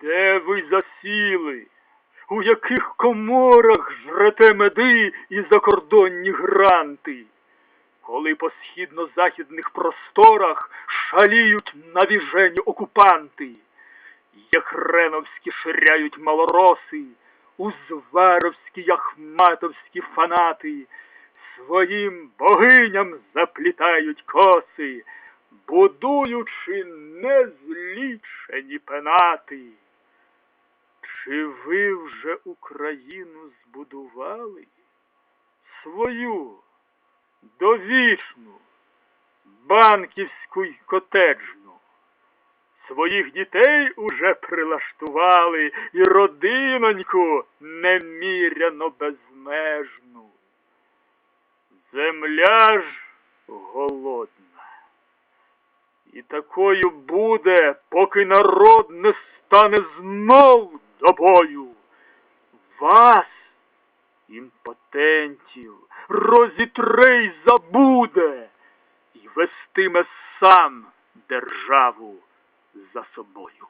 Де ви засіли? У яких коморах жрете меди і закордонні гранти? Коли по східно-західних просторах шаліють навіжені окупанти, Єхреновські ширяють малороси, Узваровські яхматовські фанати, Своїм богиням заплітають коси, будуючи незлічені пенати. Чи ви вже Україну збудували? Свою довічну, банківську й котеджну. Своїх дітей уже прилаштували і родиноньку неміряно безмежну. Земля ж голодна. І такою буде, поки народ не стане знов до бою. Вас, імпотентів, розітре забуде і вестиме сам державу за собою.